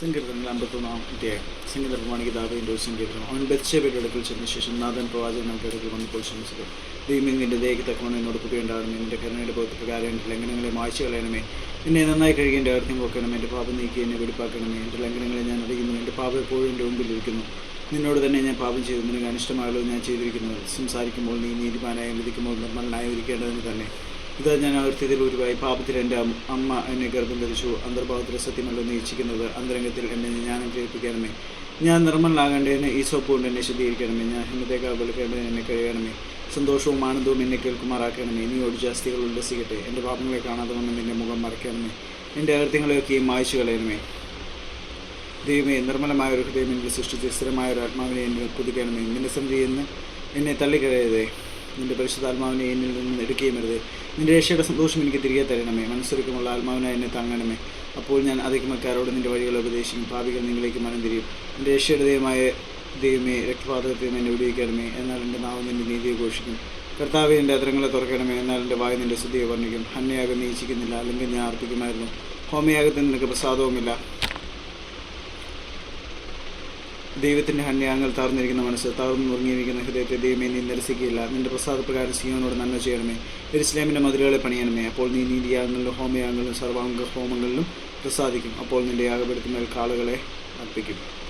സങ്കീർത്തനങ്ങൾ അമ്പത്തൊന്നാം അധ്യായം. സംഗീത പ്രമാണിക്ക് ദാവീന്റെ ഒരു സങ്കീർത്തനം. അവൻ ബത്ശേബയുടെ അടുക്കൽ ചെന്ന ശേഷം നാഥൻ പ്രവാചകനൊക്കെ അടുക്കൽ വന്നപ്പോൾ ശ്രമിച്ചത് ദൈവം നിന്റെ ദേഹത്ത് തക്കവണ്ണം എന്നോട് കൃപയുണ്ടാകണമേ എന്റെ കരുണയുടെ ബോധത്തിൽ എന്റെ ലംഘനങ്ങളെ മായ്ച്ചു കളയണമേ? എന്നെ നന്നായി കഴുകി എന്റെ അർത്ഥം പോക്കണം എന്റെ പാപം നീക്കി എന്നെ വെടിപ്പാക്കണമേ. എന്റെ ലംഘനങ്ങളെ ഞാൻ അറിയുന്നു. എന്റെ പാപം എപ്പോഴും എന്റെ മുമ്പിൽ ഇരിക്കുന്നു. നിന്നോട് തന്നെ ഞാൻ പാപം ചെയ്തു. നിനക്ക് അനിഷ്ടമായുള്ളത് ഞാൻ ചെയ്തിരിക്കുന്നത്. സംസാരിക്കുമ്പോൾ നീ നീതിമാനായും വിധിക്കുമ്പോൾ നിർമ്മലനായും ഇരിക്കേണ്ടതിന് തന്നെ. ഇതാ ഞാൻ ആവർത്തിയതിൽ ഒരുവായി പാപത്തിൽ എന്റെ അമ്മ എന്നെ ഗർഭം ധരിച്ചു അന്തർഭാവത്തിൽ സത്യമല്ലോ നീ ഇച്ഛിക്കുന്നത്. അന്തരംഗത്തിൽ എന്നെ ജ്ഞാനം ഗ്രഹിപ്പിക്കണമേ ഞാൻ നിർമ്മലാകേണ്ടതിന് ഈ സോപ്പ് കൊണ്ട് എന്നെ ശുദ്ധീകരിക്കണമേ. ഞാൻ ഹിമത്തേക്കാൾ വെളുക്കേണ്ടതിന് എന്നെ കഴിയണമേ സന്തോഷവും ആനന്ദവും എന്നെ കേൾക്കുമാറാക്കണമേ. നീ ഒഴിച്ച ജാസ്തികൾ ഉല്ലസിക്കട്ടെ. എന്റെ പാപങ്ങളെ കാണാതെ വന്ന് എന്റെ മുഖം മറയ്ക്കണമേ. എന്റെ അകൃത്യങ്ങളെയൊക്കെയും മായ്ച്ചു കളയണമേ. ദൈവമേ നിർമ്മലമായ ഒരു ഹൃദയം എനിക്ക് സൃഷ്ടിച്ച് സ്ഥിരമായ ഒരു ആത്മാവിനെ എന്നെ പുതുക്കണമേ. നിന്റെ സന്ധിയിൽ നിന്ന് എന്നെ തള്ളിക്കളയരുതേ. നിന്റെ പരിശുദ്ധാത്മാവിനെ എന്നിൽ നിന്ന് എടുക്കുകയും അരുത് നിന്റെ രക്ഷയുടെ സന്തോഷം എനിക്ക് തിരികെ തരണമേ. മനസ്സൊരുക്കമുള്ള ആത്മാവിനെ എന്നെ താങ്ങണമേ. അപ്പോൾ ഞാൻ അധികമക്കാരോട് നിന്റെ വഴികൾ ഉപദേശിക്കും. പാപികൾ നിങ്ങളിലേക്ക് മനം തിരിയും. നിന്റെ രക്ഷയുടെ ദൈവമായ ദൈവമേ രക്തപാതകത്തിൽ എന്നെ വിടുവിക്കണമേ. എന്നാൽ എന്റെ നാവ് നിന്റെ നീതിയെ ഘോഷിക്കും. കർത്താവ് എന്റെ അത്രങ്ങളെ തുറക്കണമേ. എന്നാൽ എന്റെ വായു നിന്റെ സ്തുതിയെ വർണിക്കും. ഹന്യയാകം നീ ഇച്ഛിക്കുന്നില്ല അല്ലെങ്കിൽ ഞാൻ അർപ്പിക്കുമായിരുന്നു ഹോമയാഗത്തിന് നിനക്ക് പ്രസാദവുമില്ല. ദൈവത്തിന്റെ ഹന്യാങ്ങൾ താർന്നിരിക്കുന്ന മനസ്സ് താർന്നു മുറങ്ങിയിരിക്കുന്ന ഹൃദയത്തെ ദൈവമേ നീ നിരസിക്കുകയില്ല. നിന്റെ പ്രസാദപ്രകാരം സിയോനോട് നന്മ ചെയ്യണമേ. എരിസ്ലേമിന്റെ മതിലുകളെ പണിയണമേ. അപ്പോൾ നീ നീതിയാഗങ്ങളിലും ഹോമയാഗങ്ങളിലും സർവാംഗ ഹോമങ്ങളിലും പ്രസാദിക്കും. അപ്പോൾ നിന്റെ യാഗപ്പെടുത്തുന്ന കാളുകളെ അർപ്പിക്കും.